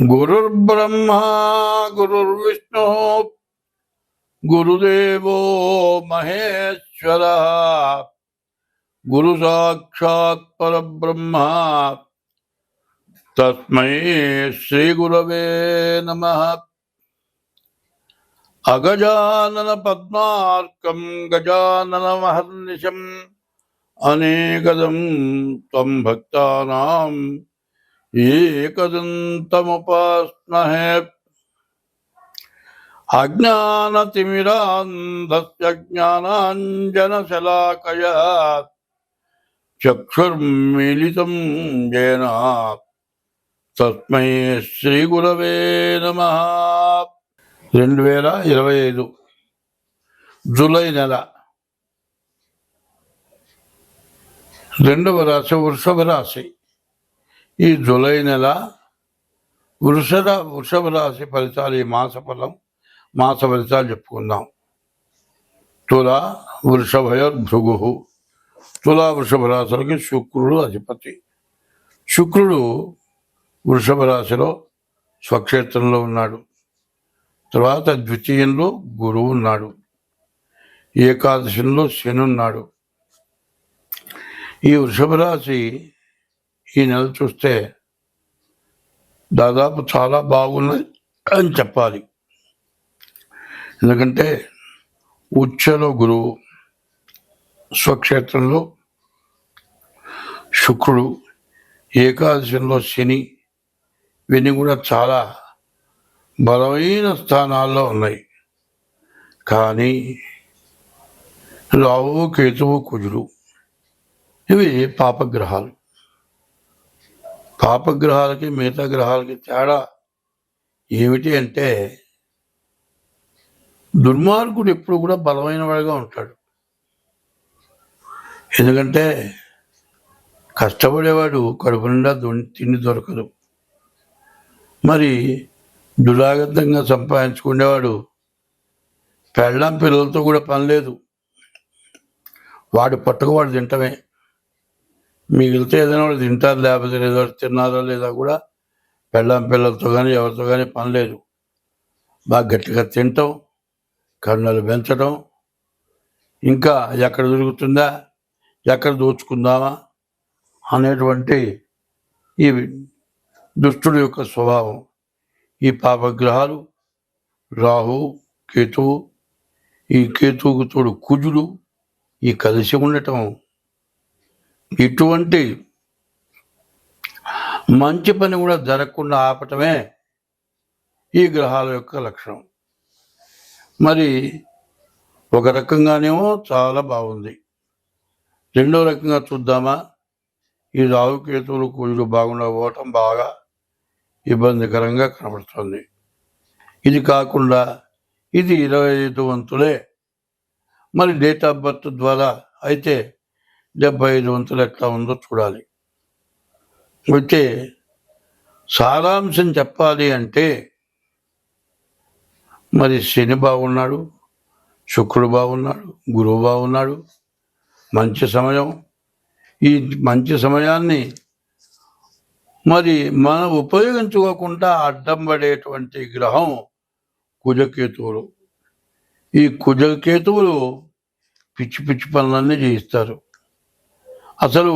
गुरुर्ब्रह्मा, गुरुर्विष्णु, गुरुदेव महेश्वर गुरु साक्षात परब्रह्मा। तस्मै श्री गुरव नम। अगजानन पद्मार्कं गजानन महर्निशम अनेकदम तम भक्ता ఏకదంతముపాస్మహే అజ్ఞానతిమిరాంధ్యజ్ఞానాంజనశలాకయ చక్షుర్మిళితం జేన తస్మై శ్రీ గురవే నమ. రెండు వేల ఇరవై ఐదు జులై నెల. రెండవ రాశి వృషభ రాశి. ఈ జూలై నెల వృషభ వృషభ రాశి ఫలితాలు ఈ మాస ఫలం మాస ఫలితాలు చెప్పుకుందాం. తుల వృషభయోర్భృగు తుల వృషభ రాశులకి శుక్రుడు అధిపతి. శుక్రుడు వృషభ రాశిలో స్వక్షేత్రంలో ఉన్నాడు. తర్వాత ద్వితీయంలో గురువు ఉన్నాడు. ఏకాదశంలో శని ఉన్నాడు. ఈ వృషభ రాశి ఈ నెల చూస్తే దాదాపు చాలా బాగున్నది అని చెప్పాలి. ఎందుకంటే ఉచ్చలో గురువు స్వక్షేత్రంలో శుక్రుడు ఏకాదశంలో శని ఇవన్నీ కూడా చాలా బలమైన స్థానాల్లో ఉన్నాయి. కానీ రావు కేతువు కుజుడు ఇవి పాపగ్రహాలు. పాపగ్రహాలకి మిగతా గ్రహాలకి తేడా ఏమిటి అంటే దుర్మార్గుడు ఎప్పుడు కూడా బలమైన వాడిగా ఉంటాడు. ఎందుకంటే కష్టపడేవాడు కడుపు నిండా తిండి దొరకదు. మరి దురాగతంగా సంపాదించుకునేవాడు పెళ్ళం పిల్లలతో కూడా పని లేదు. వాడు పట్టుకు వాడు తింటమే. మిగిలితే ఏదైనా వాళ్ళు తింటారు లేకపోతే ఏదో తిన్నారో లేదా కూడా పెళ్ళాం పిల్లలతో కానీ ఎవరితో కానీ పని లేదు. బాగా గట్టిగా తింటాం కన్నులు పెంచడం ఇంకా ఎక్కడ దొరుకుతుందా ఎక్కడ దోచుకుందామా అనేటువంటి ఈ దుష్టుడు యొక్క స్వభావం. ఈ పాపగ్రహాలు రాహు కేతువు ఈ కేతువుకు తోడు కుజుడు ఈ కలిసి ఉండటం ఇటువంటి మంచి పని కూడా జరగకుండా ఆపటమే ఈ గ్రహాల యొక్క లక్షణం. మరి ఒక రకంగానేమో చాలా బాగుంది. రెండో రకంగా చూద్దామా? ఈ రావుకేతువులు కుజులు బాగుండకపోవటం బాగా ఇబ్బందికరంగా కనబడుతుంది. ఇది కాకుండా ఇది ఇరవై ఐదు వంతులే. మరి డేట్ ఆఫ్ బర్త్ ద్వారా అయితే డెబ్బై ఐదు వంతులు ఎట్లా ఉందో చూడాలి. అయితే సారాంశం చెప్పాలి అంటే మరి శని బాగున్నాడు శుక్రుడు బాగున్నాడు గురువు బాగున్నాడు మంచి సమయం. ఈ మంచి సమయాన్ని మరి మనం ఉపయోగించుకోకుండా అడ్డం పడేటువంటి గ్రహం కుజకేతువులు. ఈ కుజకేతువులు పిచ్చి పిచ్చి పనులన్నీ చేయిస్తారు. అసలు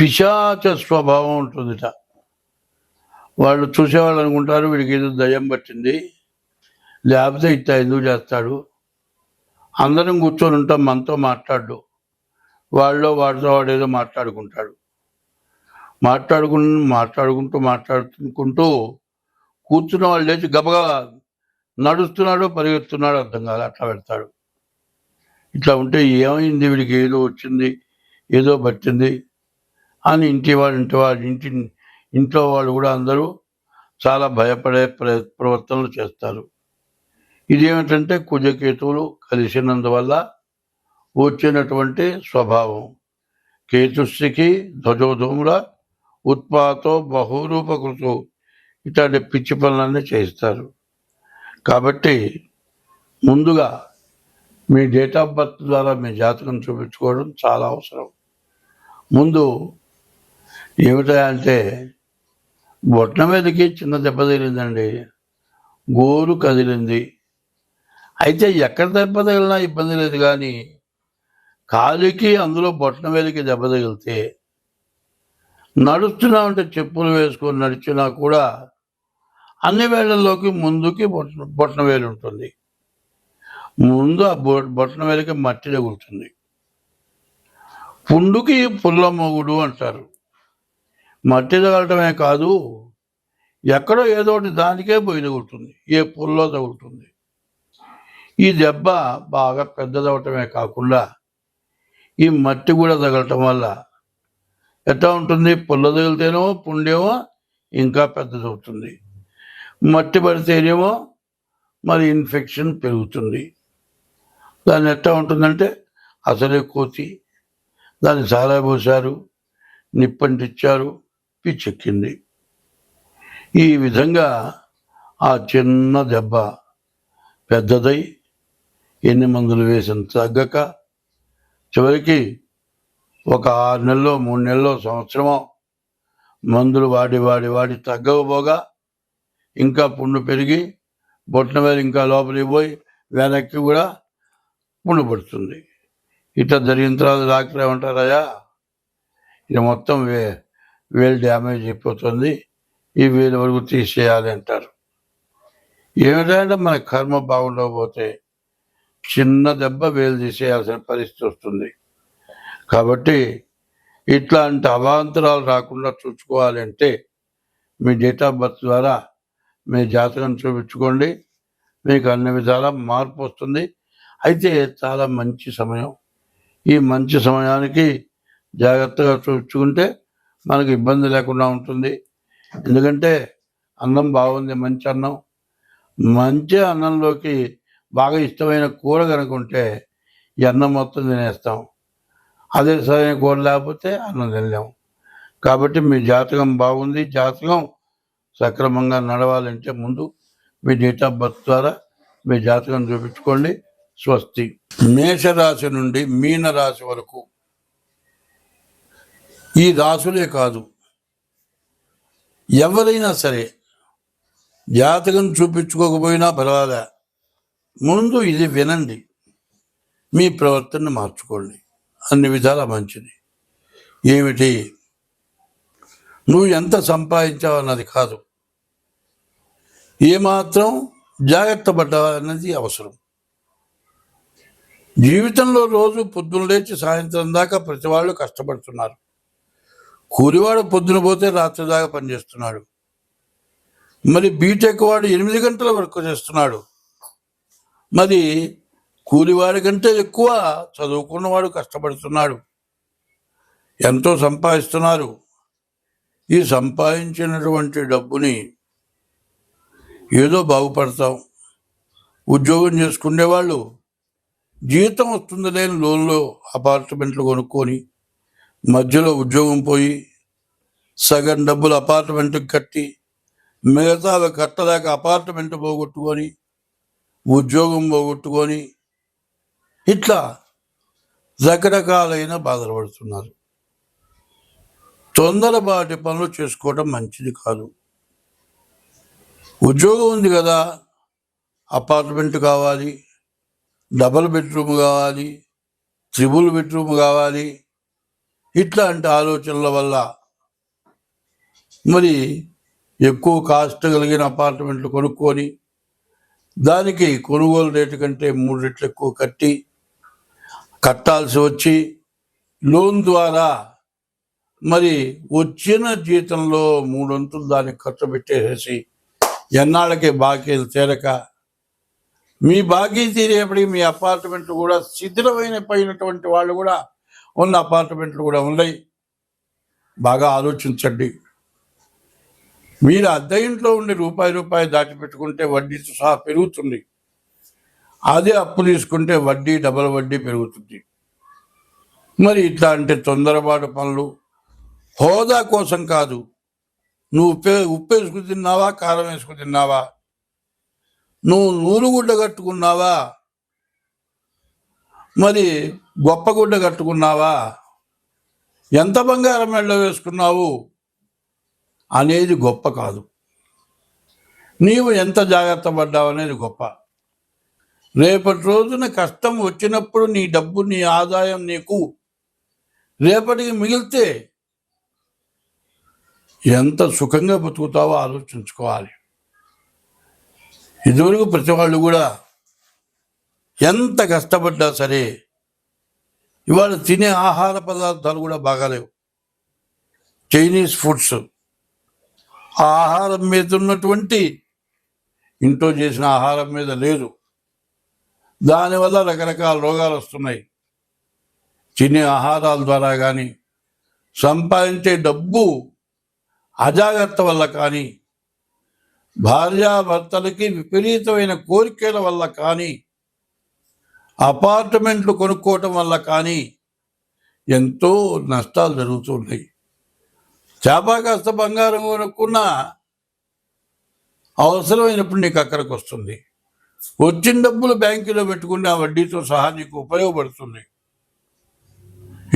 పిశాచ స్వభావం ఉంటుందిట. వాళ్ళు చూసేవాళ్ళు అనుకుంటారు వీడికి ఏదో దయ్యం పట్టింది లేకపోతే ఇట్లా ఎందుకు చేస్తాడు? అందరం కూర్చొని ఉంటాం మనతో మాట్లాడు. వాళ్ళలో వాడితో వాడు ఏదో మాట్లాడుకుంటాడు. మాట్లాడుకు మాట్లాడుకుంటూ మాట్లాడుకుంటూ కూర్చున్న వాళ్ళు లేచి గబగబా నడుస్తున్నాడో పరిగెత్తున్నాడో అర్థం కాదు అట్లా పెడతాడు. ఇట్లా ఉంటే ఏమైంది వీడికి? ఏదో వచ్చింది. ఏదో పట్టింది అని ఇంటి వాడు ఇంటి వాడు ఇంటి ఇంట్లో వాళ్ళు కూడా అందరూ చాలా భయపడే ప్ర ప్రవర్తనలు చేస్తారు. ఇదేమిటంటే కుజకేతువులు కలిసినందువల్ల వచ్చినటువంటి స్వభావం. కేతుశ్రికి ధ్వజోధూముల ఉత్పాతో బహురూపకృతు ఇట్లాంటి పిచ్చి పనులన్నీ చేస్తారు కాబట్టి ముందుగా మీ డేట్ ఆఫ్ బర్త్ ద్వారా మీ జాతకం చూపించుకోవడం చాలా అవసరం. ముందు ఏమిటంటే బొట్న మీదకి చిన్న దెబ్బ తగిలిందండి. గోరు కదిలింది. అయితే ఎక్కడ దెబ్బ తగిలినా ఇబ్బంది లేదు కానీ కాలికి అందులో బొట్న మీదకి దెబ్బ తగిలితే నడుస్తున్నా ఉంటే చెప్పులు వేసుకొని నడిచినా కూడా అన్ని వేళల్లోకి ముందుకి బొట్న బొట్న వేలు ఉంటుంది. ముందు ఆ బొ బొట్న వేలకి మట్టి తగులుతుంది. పుండుకి పుల్ల మొగుడు అంటారు. మట్టి తగలటమే కాదు ఎక్కడో ఏదో ఒకటి దానికే పోయి తగులుతుంది. ఏ పుల్లో తగులుతుంది. ఈ దెబ్బ బాగా పెద్దదవటమే కాకుండా ఈ మట్టి కూడా తగలటం వల్ల ఎట్లా ఉంటుంది? పుల్ల తగిలితేనేమో పుండేమో ఇంకా పెద్దదవుతుంది. మట్టి పడితేనేమో మరి ఇన్ఫెక్షన్ పెరుగుతుంది. దాన్ని ఎట్లా ఉంటుందంటే అసలే కోతి. దాన్ని చాలా పోశారు నిప్పంటిచ్చారు పిచ్చెక్కింది. ఈ విధంగా ఆ చిన్న దెబ్బ పెద్దదై ఎన్ని మందులు వేసిన తగ్గక చివరికి ఒక ఆరు నెలలో మూడు నెలలో సంవత్సరమో మందులు వాడి వాడి వాడి తగ్గకపోగా ఇంకా పుండు పెరిగి బొట్టిన మీద ఇంకా లోపలికి పోయి వెనక్కి కూడా పుండు పడుతుంది ఇట్లా జరిగిన తర్వాత డాక్టర్ ఏమంటారయ్యా ఇది మొత్తం వే వేలు డ్యామేజ్ అయిపోతుంది ఈ వేలు వరకు తీసేయాలి అంటారు. ఏమిటంటే మన కర్మ బాగుండకపోతే చిన్న దెబ్బ వేలు తీసేయాల్సిన పరిస్థితి వస్తుంది. కాబట్టి ఇట్లాంటి అవాంతరాలు రాకుండా చూసుకోవాలంటే మీ డేట్ ఆఫ్ బర్త్ ద్వారా మీ జాతకం చూపించుకోండి. మీకు అన్ని విధాల మార్పు వస్తుంది. అయితే చాలా మంచి సమయం. ఈ మంచి సమయానికి జాగ్రత్తగా చూపించుకుంటే మనకు ఇబ్బంది లేకుండా ఉంటుంది. ఎందుకంటే అన్నం బాగుంది మంచి అన్నం. మంచి అన్నంలోకి బాగా ఇష్టమైన కూర కనుకుంటే ఈ అన్నం మొత్తం తినేస్తాం. అదే సరైన కూర లేకపోతే అన్నం తినలేము కాబట్టి మీ జాతకం బాగుంది. జాతకం సక్రమంగా నడవాలంటే ముందు మీ డేట్ ఆఫ్ బర్త్ ద్వారా మీ జాతకం చూపించుకోండి. స్వస్తి. మేషరాశి నుండి మీన రాశి వరకు. ఈ రాసులే కాదు. ఎవరైనా సరే జాతకం చూపించుకోకపోయినా పర్వాలే. ముందు ఇది వినండి. మీ ప్రవర్తన మార్చుకోండి. అన్ని విధాలా మంచిది. ఏమిటి? నువ్వు ఎంత సంపాదించావు అన్నది కాదు. ఏమాత్రం జాగ్రత్త పడ్డావన్నది అవసరం. జీవితంలో రోజు పొద్దున లేచి సాయంత్రం దాకా ప్రతి వాళ్ళు కష్టపడుతున్నారు. కూలివాడు పొద్దున పోతే రాత్రి దాకా పనిచేస్తున్నాడు. మరి బీటెక్ వాడు ఎనిమిది గంటల వరకు చేస్తున్నాడు. మరి కూలివాడి కంటే ఎక్కువ చదువుకున్నవాడు కష్టపడుతున్నాడు. ఎంతో సంపాదిస్తున్నారు. ఈ సంపాదించినటువంటి డబ్బుని ఏదో బాగుపడతాం. ఉద్యోగం చేసుకునే వాళ్ళు జీతం వస్తుంది లేని లోన్లో అపార్ట్మెంట్లు కొనుక్కొని మధ్యలో ఉద్యోగం పోయి సగం డబ్బులు అపార్ట్మెంట్కి కట్టి మిగతా కట్టలేక అపార్ట్మెంట్ పోగొట్టుకొని ఉద్యోగం పోగొట్టుకొని ఇట్లా రకరకాలైన బాధలు పడుతున్నారు. తొందరపాటి పనులు చేసుకోవడం మంచిది కాదు. ఉద్యోగం ఉంది కదా అపార్ట్మెంట్ కావాలి డబల్ బెడ్రూమ్ కావాలి త్రిబుల్ బెడ్రూమ్ కావాలి ఇట్లాంటి ఆలోచనల వల్ల మరి ఎక్కువ కాస్ట్ కలిగిన అపార్ట్మెంట్లు కొనుక్కొని దానికి కొనుగోలు రేటు కంటే మూడు రెట్లు ఎక్కువ కట్టి కట్టాల్సి వచ్చి లోన్ ద్వారా మరి వచ్చిన జీతంలో మూడొంతులు దానికి ఖర్చు పెట్టేసేసి ఎన్నాళ్ళకి బాకీలు తీరక మీ బాకీ తీరేపటికి మీ అపార్ట్మెంట్లు కూడా శిథిలమైన పోయినటువంటి వాళ్ళు కూడా ఉన్న అపార్ట్మెంట్లు కూడా ఉన్నాయి. బాగా ఆలోచించండి. మీరు అద్దె ఇంట్లో ఉండి రూపాయి రూపాయి దాచిపెట్టుకుంటే వడ్డీతో సహా పెరుగుతుంది. అదే అప్పు తీసుకుంటే వడ్డీ డబల్ వడ్డీ పెరుగుతుంది. మరి ఇట్లాంటి తొందరపాటు పనులు హోదా కోసం కాదు. నువ్వు ఉప్పు ఉప్పు వేసుకుని తిన్నావా కారం వేసుకుని తిన్నావా? నువ్వు నూలుగుడ్డ కట్టుకున్నావా? మరి గొప్ప గుడ్డ కట్టుకున్నావా? ఎంత బంగారం మెళ్ళ వేసుకున్నావు? అనేది గొప్ప కాదు. నీవు ఎంత జాగ్రత్త పడ్డావు అనేది గొప్ప. రేపటి రోజున కష్టం వచ్చినప్పుడు నీ డబ్బు నీ ఆదాయం నీకు రేపటికి మిగిలితే ఎంత సుఖంగా బతుకుతావో ఆలోచించుకోవాలి. ఇదివరకు ప్రతి వాళ్ళు కూడా ఎంత కష్టపడ్డా సరే ఇవాళ తినే ఆహార పదార్థాలు కూడా బాగాలేవు. Chinese foods. ఆ ఆహారం మీద ఉన్నటువంటి ఇంట్లో చేసిన ఆహారం మీద లేదు. దానివల్ల రకరకాల రోగాలు వస్తున్నాయి. తినే ఆహారాల ద్వారా కానీ సంపాదించే డబ్బు అజాగ్రత్త వల్ల కానీ భార్యాభర్తలకి విపరీతమైన కోరికల వల్ల కానీ అపార్ట్మెంట్లు కొనుక్కోవటం వల్ల కానీ ఎంతో నష్టాలు జరుగుతున్నాయి చేప కాస్త బంగారం కొనుక్కున్నా అవసరమైనప్పుడు నీకు అక్కడికి వస్తుంది. వచ్చిన డబ్బులు బ్యాంకులో పెట్టుకుని ఆ వడ్డీతో సహా నీకు ఉపయోగపడుతుంది.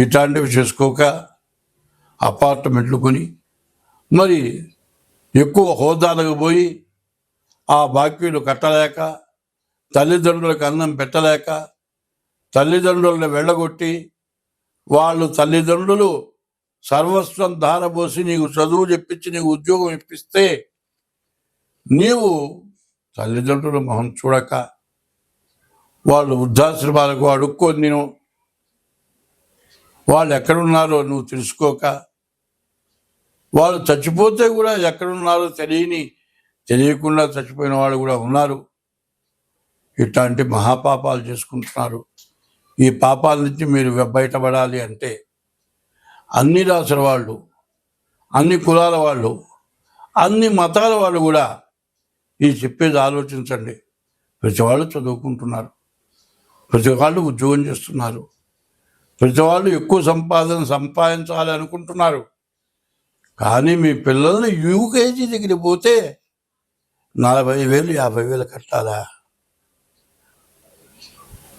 ఇట్లాంటివి చేసుకోక అపార్ట్మెంట్లు కొని మరి ఎక్కువ హోదాలకు పోయి ఆ బాకీలు కట్టలేక తల్లిదండ్రులకు అన్నం పెట్టలేక తల్లిదండ్రులను వెళ్ళగొట్టి వాళ్ళు తల్లిదండ్రులు సర్వస్వం ధారపోసి నీకు చదువు చెప్పించి నీకు ఉద్యోగం ఇప్పిస్తే నీవు తల్లిదండ్రులు మొహం చూడక వాళ్ళు వృద్ధాశ్రమాలకు అడుక్కొని నేను వాళ్ళు ఎక్కడున్నారో నువ్వు తెలుసుకోక వాళ్ళు చచ్చిపోతే కూడా ఎక్కడున్నారో తెలియని తెలియకుండా చచ్చిపోయిన వాళ్ళు కూడా ఉన్నారు. ఇట్లాంటి మహాపాపాలు చేసుకుంటున్నారు. ఈ పాపాల నుంచి మీరు బయటపడాలి అంటే అన్ని రాసుల వాళ్ళు అన్ని కులాల వాళ్ళు అన్ని మతాల వాళ్ళు కూడా ఈ చెప్పేది ఆలోచించండి. ప్రతి వాళ్ళు చదువుకుంటున్నారు. ప్రతి వాళ్ళు ఉద్యోగం చేస్తున్నారు. ప్రతి వాళ్ళు ఎక్కువ సంపాదన సంపాదించాలి అనుకుంటున్నారు. కానీ మీ పిల్లల్ని యూకేజీ దగ్గరికి పోతే నలభై వేలు యాభై వేలు కట్టాలా?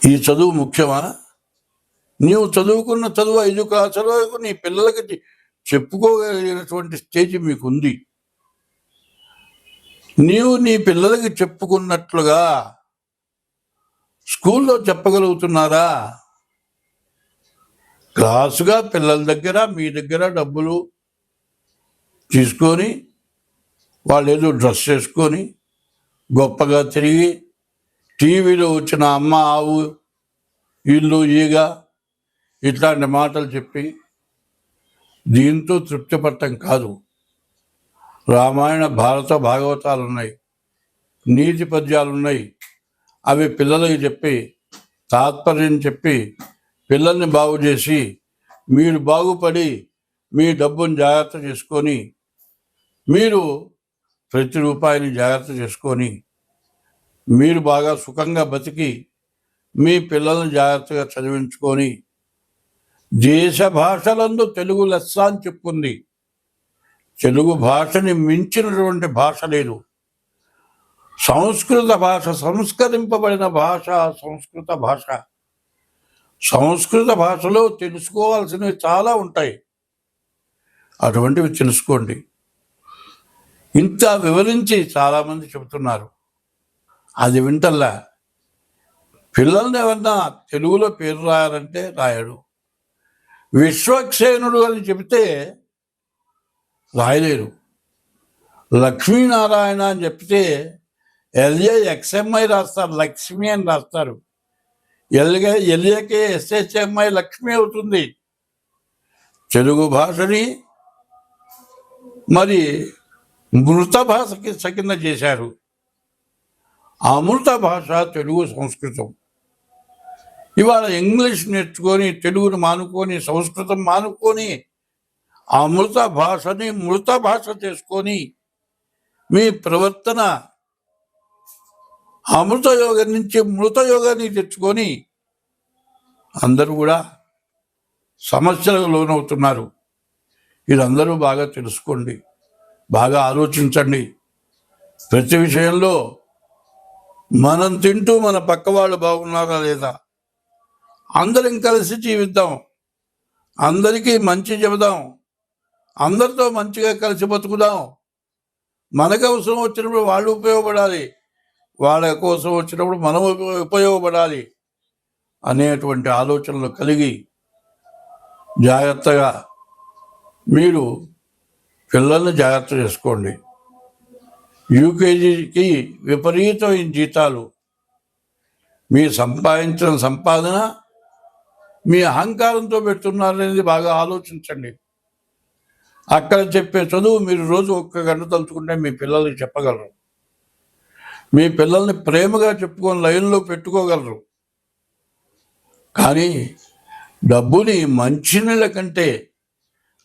ఈ చదువు ముఖ్యమా? నీవు చదువుకున్న చదువు ఐదు క్లాసుల వరకు నీ పిల్లలకి చెప్పుకోగలిగినటువంటి స్టేజ్ మీకుంది. నీవు నీ పిల్లలకి చెప్పుకున్నట్లుగా స్కూల్లో చెప్పగలుగుతున్నారా? క్లాసుగా పిల్లల దగ్గర మీ దగ్గర డబ్బులు తీసుకొని వాళ్ళు ఏదో డ్రెస్ చేసుకొని గొప్పగా తిరిగి టీవీలో వచ్చిన అమ్మ ఆవు ఇల్లు ఈగ ఇట్లాంటి మాటలు చెప్పి దీంతో తృప్తి పట్టం కాదు. రామాయణ భారత భాగవతాలు ఉన్నాయి నీతి పద్యాలు ఉన్నాయి అవి పిల్లలకి చెప్పి తాత్పర్యం చెప్పి పిల్లల్ని బాగు చేసి మీరు బాగుపడి మీ డబ్బును జాగ్రత్త చేసుకొని మీరు ప్రతి రూపాయిని జాగ్రత్త చేసుకొని మీరు బాగా సుఖంగా బతికి మీ పిల్లల్ని జాగ్రత్తగా చదివించుకొని దేశ భాషలందు తెలుగు లెస్స అని చెప్పుకుంది తెలుగు భాషని మించినటువంటి భాష లేదు. సంస్కృత భాష సంస్కరింపబడిన భాష సంస్కృత భాష. సంస్కృత భాషలో తెలుసుకోవాల్సినవి చాలా ఉంటాయి. అటువంటివి తెలుసుకోండి. ఇంత వివరించి చాలామంది చెబుతున్నారు. అది వింటల్లా? పిల్లల్ని ఏమన్నా తెలుగులో పేరు రాయాలంటే రాయడు. విశ్వక్సేనుడు అని చెబితే రాయలేరు. లక్ష్మీనారాయణ అని చెప్తే ఎల్ఏ ఎక్స్ఎంఐ రాస్తారు లక్ష్మి అని రాస్తారు. ఎల్ఏ ఎల్ఏకే ఎస్హెచ్ఎంఐ లక్ష్మి అవుతుంది. తెలుగు భాషని మరి మృత భాషకి సకింద చేశారు. ఆ మృత భాష తెలుగు సంస్కృతం. ఇవాళ ఇంగ్లీష్ నేర్చుకొని తెలుగును మానుకొని సంస్కృతం మానుకొని ఆ మృత భాషని మృత భాష చేసుకొని మీ ప్రవర్తన అమృత యోగం నుంచి మృత యోగాన్ని తెచ్చుకొని అందరూ కూడా సమస్యలకు లోనవుతున్నారు. ఇది అందరూ బాగా తెలుసుకోండి. బాగా ఆలోచించండి. ప్రతి విషయంలో మనం తింటూ మన పక్క వాళ్ళు బాగున్నారా లేదా? అందరం కలిసి జీవిద్దాం. అందరికీ మంచి చెబుదాం. అందరితో మంచిగా కలిసి బతుకుదాం. మనకు అవసరం వచ్చినప్పుడు వాళ్ళు ఉపయోగపడాలి. వాళ్ళ కోసం వచ్చినప్పుడు మనం ఉపయోగపడాలి అనేటువంటి ఆలోచనలు కలిగి జాగ్రత్తగా మీరు పిల్లల్ని జాగ్రత్త చేసుకోండి. యూకేజీకి విపరీతమైన జీతాలు. మీ సంపాదించిన సంపాదన మీ అహంకారంతో పెడుతున్నారనేది బాగా ఆలోచించండి. అక్కడ చెప్పే చదువు మీరు రోజు ఒక్క గంట తలుచుకుంటే మీ పిల్లలకి చెప్పగలరు. మీ పిల్లల్ని ప్రేమగా చెప్పుకొని లైన్లో పెట్టుకోగలరు. కానీ డబ్బుని మంచినీళ్ళ కంటే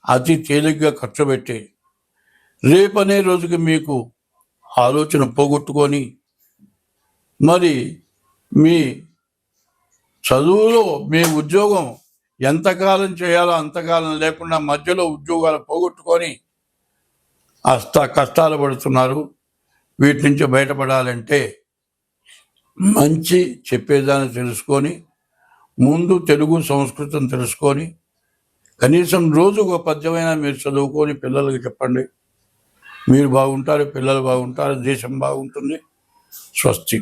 అతి తేలిగ్గా ఖర్చు పెట్టి రేపనే రోజుకి మీకు ఆలోచన పోగొట్టుకొని మరి మీ చదువులో మీ ఉద్యోగం ఎంతకాలం చేయాలో అంతకాలం లేకుండా మధ్యలో ఉద్యోగాలు పోగొట్టుకొని అస్త కష్టాలు పడుతున్నారు. వీటి నుంచి బయటపడాలంటే మంచి చెప్పేదాన్ని తెలుసుకొని ముందు తెలుగు సంస్కృతం తెలుసుకొని కనీసం రోజు ఒక పద్యమైనా మీరు చదువుకొని పిల్లలకి చెప్పండి. మీరు బాగుంటారు పిల్లలు బాగుంటారు దేశం బాగుంటుంది. స్వస్తి.